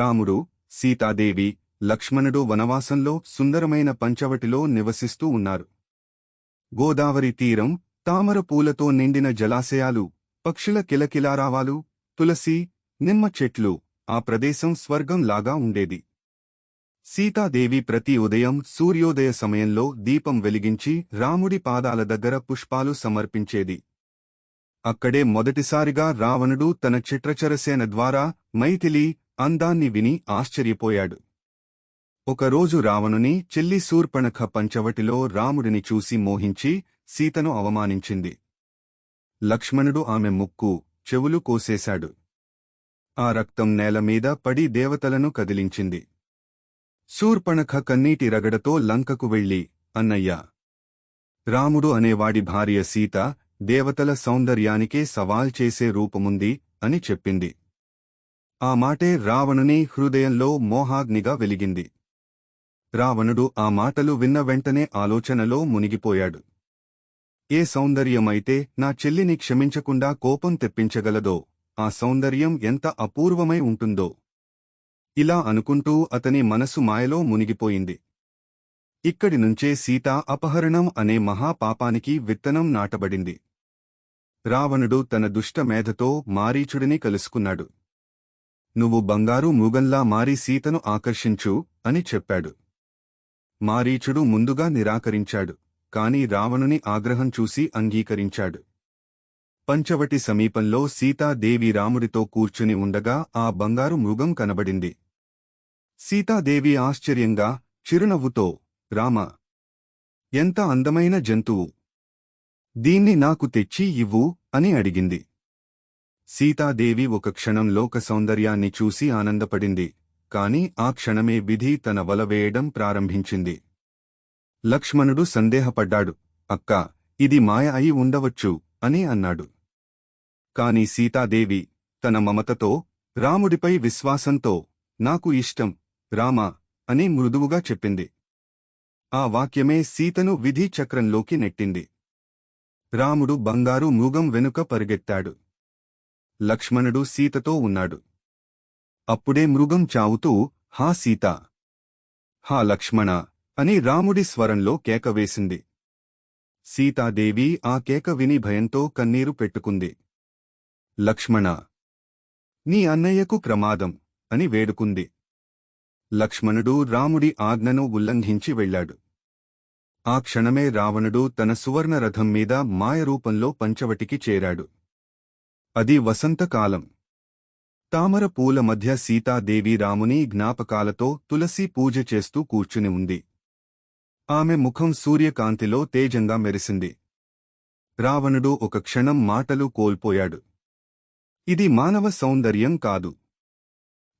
రాముడు సీతాదేవి లక్ష్మణుడు వనవాసంలో సుందరమైన పంచవటిలో నివసిస్తూ ఉన్నారు. గోదావరి తీరం తామర పూలతో నిండిన జలాశయాలు పక్షుల కిలకిలారావాలు తులసి నిమ్మ చెట్లు ఆ ప్రదేశం స్వర్గంలాగా ఉండేది. సీతాదేవి ప్రతి ఉదయం సూర్యోదయ సమయంలో దీపం వెలిగించి రాముడి పాదాల దగ్గర పుష్పాలు సమర్పించేది. అక్కడే మొదటిసారిగా రావణుడు తన చిట్రచరసేన ద్వారా మైథిలి అందాన్ని విని ఆశ్చర్యపోయాడు. ఒకరోజు రావణుని చెల్లి శూర్పణఖ పంచవటిలో రాముడిని చూసి మోహించి సీతను అవమానించింది. లక్ష్మణుడు ఆమె ముక్కు చెవులు కోసేశాడు. ఆ రక్తం నేలమీద పడి దేవతలను కదిలించింది. శూర్పణఖ కన్నీటి రగడతో లంకకు వెళ్ళి అన్నయ్యా! రాముడు అనేవాడి భార్య సీత దేవతల సౌందర్యానికే సవాల్ చేసే రూపముంది అని చెప్పింది. ఆ మాటే రావణుని హృదయంలో మోహాగ్నిగా వెలిగింది. రావణుడు ఆ మాటలు విన్న వెంటనే ఆలోచనలో మునిగిపోయాడు. ఏ సౌందర్యమైతే నా చెల్లిని క్షమించకుండా కోపం తెప్పించగలదో ఆ సౌందర్యం ఎంత అపూర్వమై ఉంటుందో. ఇలా అనుకుంటూ అతని మనసు మాయలో మునిగిపోయింది. ఇక్కడి నుంచే సీత అపహరణం అనే మహాపాపానికి విత్తనం నాటబడింది. రావణుడు తన దుష్ట మేధతో మారీచుడిని కలుసుకున్నాడు. నువ్వు బంగారు మూగంలా మారి సీతను ఆకర్షించు అని చెప్పాడు. మారీచుడు ముందుగా నిరాకరించాడు కాని రావణుని ఆగ్రహం చూసి అంగీకరించాడు. పంచవటి సమీపంలో సీతాదేవి రాముడితో కూర్చుని ఉండగా ఆ బంగారు మృగం కనబడింది. సీతాదేవి ఆశ్చర్యంగా చిరునవ్వుతో రామ! ఎంత అందమైన జంతువు! దీన్ని నాకు తెచ్చి ఇవ్వు అని అడిగింది. సీతాదేవి ఒక క్షణం లోక సౌందర్యాన్ని చూసి ఆనందపడింది. కాని ఆ క్షణమే విధి తన వల వేయడం ప్రారంభించింది. లక్ష్మణుడు సందేహపడ్డాడు. అక్క ఇది మాయ అయి ఉండవచ్చు అని అన్నాడు. కాని సీతాదేవి తన మమతతో రాముడిపై విశ్వాసంతో నాకు ఇష్టం రామా అని మృదువుగా చెప్పింది. ఆ వాక్యమే సీతను విధి చక్రంలోకి నెట్టింది. రాముడు బంగారు మూగం వెనుక పరిగెత్తాడు. లక్ష్మణుడు సీతతో ఉన్నాడు. అప్పుడే మృగం చావుతూ హా సీత! హా లక్ష్మణ! అని రాముడి స్వరంలో కేక వేసింది. సీతాదేవి ఆ కేక విని భయంతో కన్నీరు పెట్టుకుంది. లక్ష్మణ! నీ అన్నయ్యకు ప్రమాదం! అని వేడుకుంది. లక్ష్మణుడు రాముడి ఆజ్ఞను ఉల్లంఘించి వెళ్ళాడు. ఆ క్షణమే రావణుడు తన సువర్ణ రథం మీద మాయరూపంలో పంచవటికి చేరాడు. అది వసంతకాలం. తామర పూల మధ్య సీతాదేవి రాముని జ్ఞాపకాలతో తులసి పూజ చేస్తూ కూర్చుని ఉంది. ఆమె ముఖం సూర్యకాంతిలో తేజంగా మెరిసింది. రావణుడు ఒక క్షణం మాటలు కోల్పోయాడు. ఇది మానవ సౌందర్యం కాదు.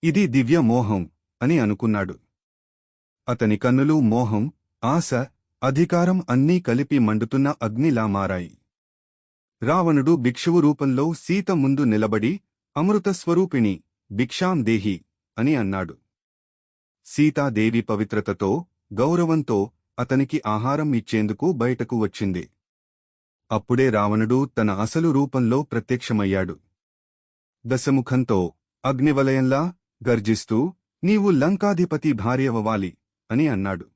ఇది దివ్య మోహం అని అనుకున్నాడు. అతని కన్నులు మోహం ఆశ అధికారం అన్నీ కలిపి మండుతున్న అగ్నిలా మారాయి. రావణుడు భిక్షువు రూపంలో సీత ముందు నిలబడి అమృత స్వరూపిణి భిక్షాం దేహి అని అన్నాడు. సీతాదేవి పవిత్రతతో గౌరవంతో అతనికి ఆహారం ఇచ్చేందుకు బయటకు వచ్చింది. అప్పుడే రావణుడు తన అసలు రూపంలో ప్రత్యక్షమయ్యాడు. దశముఖంతో అగ్నివలయంలా గర్జిస్తూ నీవు లంకాధిపతి భార్యవవాలి అని అన్నాడు.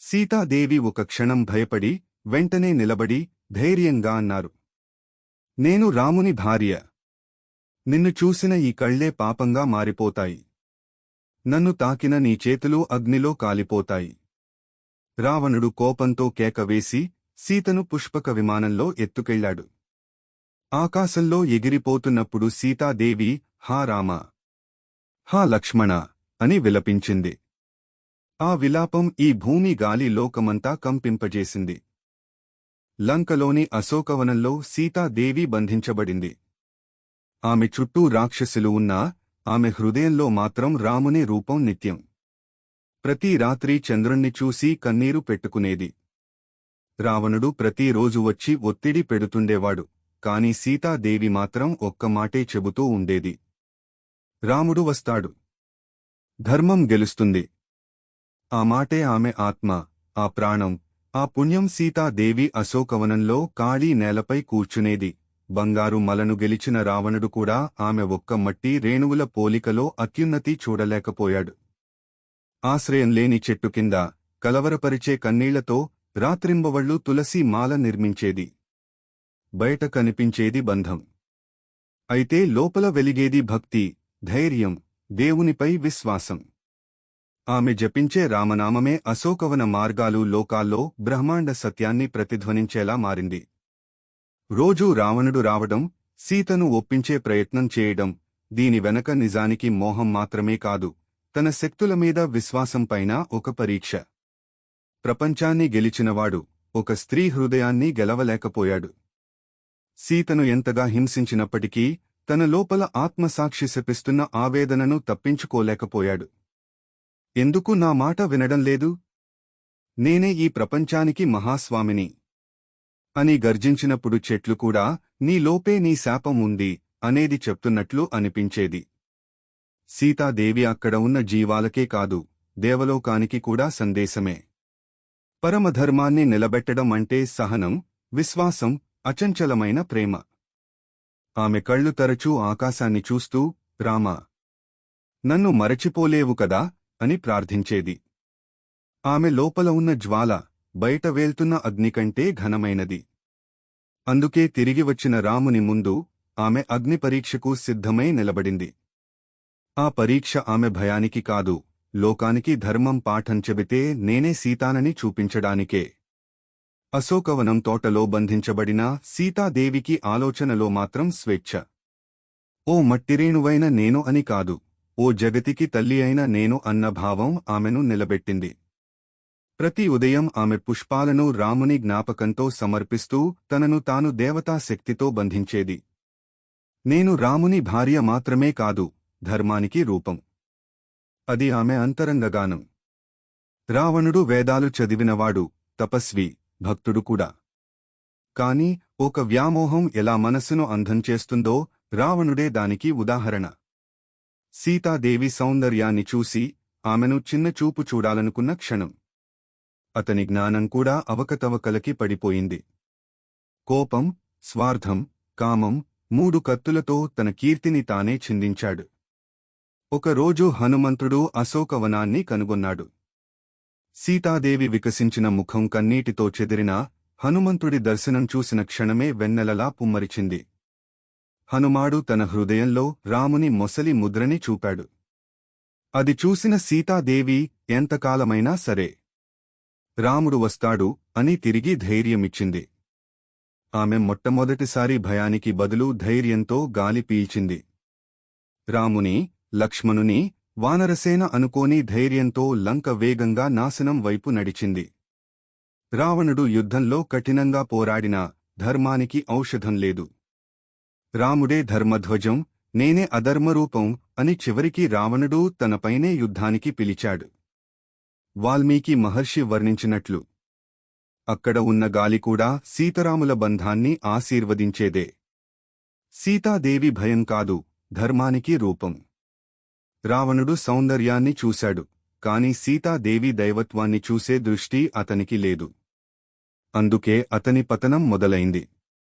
సీతాదేవి ఒక క్షణం భయపడి వెంటనే నిలబడి ధైర్యంగా అన్నారు. నేను రాముని భార్య. నిన్ను చూసిన ఈ కళ్ళే పాపంగా మారిపోతాయి. నన్ను తాకిన నీ చేతులు అగ్నిలో కాలిపోతాయి. రావణుడు కోపంతో కేకవేసి సీతను పుష్పక విమానంలో ఎత్తుకెళ్ళాడు ఆకాశంలో ఎగిరిపోతున్నప్పుడు సీతాదేవి హా రామ! హా లక్ష్మణ! అని విలపించింది. ఆ విలాపం ఈ భూమి గాలి లోకమంతా కంపింపజేసింది. లంకలోని అశోకవనంలో సీతాదేవి బంధించబడింది. ఆమె చుట్టూ రాక్షసులు ఉన్నా ఆమె హృదయంలో మాత్రం రాముని రూపం నిత్యం. ప్రతి రాత్రి చంద్రుణ్ణి చూసి కన్నీరు పెట్టుకునేది. రావణుడు ప్రతిరోజు వచ్చి ఒత్తిడి పెడుతుండేవాడు కాని సీతాదేవి మాత్రం ఒక్క మాటే చెబుతూ ఉండేది. రాముడు వస్తాడు. ధర్మం గెలుస్తుంది. ఆ మాటే ఆమె ఆత్మ ఆ ప్రాణం ఆ పుణ్యం సీతాదేవి అశోకవనంలో కాళీ నేలపై కూర్చునేది. బంగారు మలను గెలిచిన రావణుడు కూడా ఆమె ఒక్క మట్టి రేణువుల పోలికలో అత్యున్నతి చూడలేకపోయాడు. ఆశ్రయం లేని చెట్టు కింద కలవరపరిచే కన్నీళ్ళతో రాత్రింబవళ్ళు తులసి మాల నిర్మించేది. బయట కనిపించేది బంధం. అయితే లోపల వెలిగేది భక్తి ధైర్యం దేవునిపై విశ్వాసం. ఆమె జపించే రామనామమే అశోకవన మార్గాలు లోకాల్లో బ్రహ్మాండ సత్యాన్ని ప్రతిధ్వనించేలా మారింది. రోజూ రావణుడు రావడం సీతను ఒప్పించే ప్రయత్నం చేయడం దీని వెనక నిజానికి మోహం మాత్రమే కాదు తన శక్తుల మీద విశ్వాసంపైన ఒక పరీక్ష. ప్రపంచాన్ని గెలిచినవాడు ఒక స్త్రీ హృదయాన్ని గెలవలేకపోయాడు. సీతను ఎంతగా హింసించినప్పటికీ తన లోపల ఆత్మసాక్షి శపిస్తున్న ఆవేదనను తప్పించుకోలేకపోయాడు. ఎందుకు నా మాట వినడం లేదు? నేనే ఈ ప్రపంచానికి మహాస్వామిని. అని గర్జించినప్పుడు చెట్లు కూడా నీ లోపే నీ శాపం ఉంది అనేది చెప్తున్నట్లు అనిపించేది. సీతాదేవి అక్కడ ఉన్న జీవాలకే కాదు దేవలోకానికి కూడా సందేశమే. పరమధర్మాన్ని నిలబెట్టడం అంటే సహనం విశ్వాసం అచంచలమైన ప్రేమ. ఆమె కళ్ళు తరచూ ఆకాశాన్ని చూస్తూ రామా! నన్ను మరచిపోలేవు కదా అని ప్రార్థించేది. ఆమె లోపల ఉన్న జ్వాల బయట వేల్తున్న అగ్నికంటే ఘనమైనది. అందుకే తిరిగి వచ్చిన రాముని ముందు ఆమె అగ్ని పరీక్షకు సిద్ధమై నిలబడింది. ఆ పరీక్ష ఆమె భయానికి కాదు లోకానికి ధర్మం పాఠం చెబితే నేనే సీతానని చూపించడానికే. అశోకవనం తోటలో బంధించబడిన సీతాదేవికి ఆలోచనలో మాత్రం స్వేచ్ఛ. ఓ మట్టిరేణువైన నేను అని కాదు. ఓ జగతికి తల్లి అయిన నేను అన్న భావం ఆమెను నిలబెట్టింది. ప్రతి ఉదయం ఆమె పుష్పాలను రాముని జ్ఞాపకంతో సమర్పిస్తూ తనను తాను దేవతా శక్తితో బంధించేది. నేను రాముని భార్య మాత్రమే కాదు ధర్మానికి రూపం. అది ఆమె అంతరంగగానం. రావణుడు వేదాలు చదివినవాడు తపస్వి భక్తుడు కూడా. కాని ఒక వ్యామోహం ఎలా మనస్సును అంధం చేస్తుందో రావణుడే దానికి ఉదాహరణ. సీతాదేవి సౌందర్యాన్ని చూసి ఆమెను చిన్నచూపు చూడాలనుకున్న క్షణం. అతని జ్ఞానం కూడా అవకతవకలకి పడిపోయింది. కోపం స్వార్థం కామం మూడు కత్తులతో తన కీర్తిని తానే చిందించాడు. ఒకరోజు హనుమంతుడు అశోకవనాన్ని కనుగొన్నాడు. సీతాదేవి వికసించిన ముఖం కన్నీటితో చెదిరిన హనుమంతుడి దర్శనం చూసిన క్షణమే వెన్నెలలా పుమ్మరిచింది. హనుమాడు తన హృదయంలో రాముని మొసలి ముద్రని చూపాడు. అది చూసిన సీతాదేవి ఎంతకాలమైనా సరే రాముడు వస్తాడు అని తిరిగి ధైర్యమిచ్చింది. ఆమె మొట్టమొదటిసారి భయానికి బదులు ధైర్యంతో గాలి పీల్చింది. రాముని లక్ష్మణుని వానరసేన అనుకోని ధైర్యంతో లంక వేగంగా నాశనం వైపు నడిచింది. రావణుడు యుద్ధంలో కఠినంగా పోరాడినా ధర్మానికి ఔషధం లేదు. రాముడే ధర్మధ్వజం నేనే అధర్మరూపం అని చివరికి రావణుడు తనపైనే యుద్ధానికి పిలిచాడు. వాల్మీకి మహర్షి వర్ణించినట్లు అక్కడ ఉన్న గాలి కూడా సీతారాముల బంధాన్ని ఆశీర్వదించేదే. సీతాదేవి భయం కాదు ధర్మానికి రూపం. రావణుడు సౌందర్యాన్ని చూశాడు కాని సీతాదేవి దైవత్వాన్ని చూసే దృష్టి అతనికి లేదు. అందుకే అతని పతనం మొదలైంది.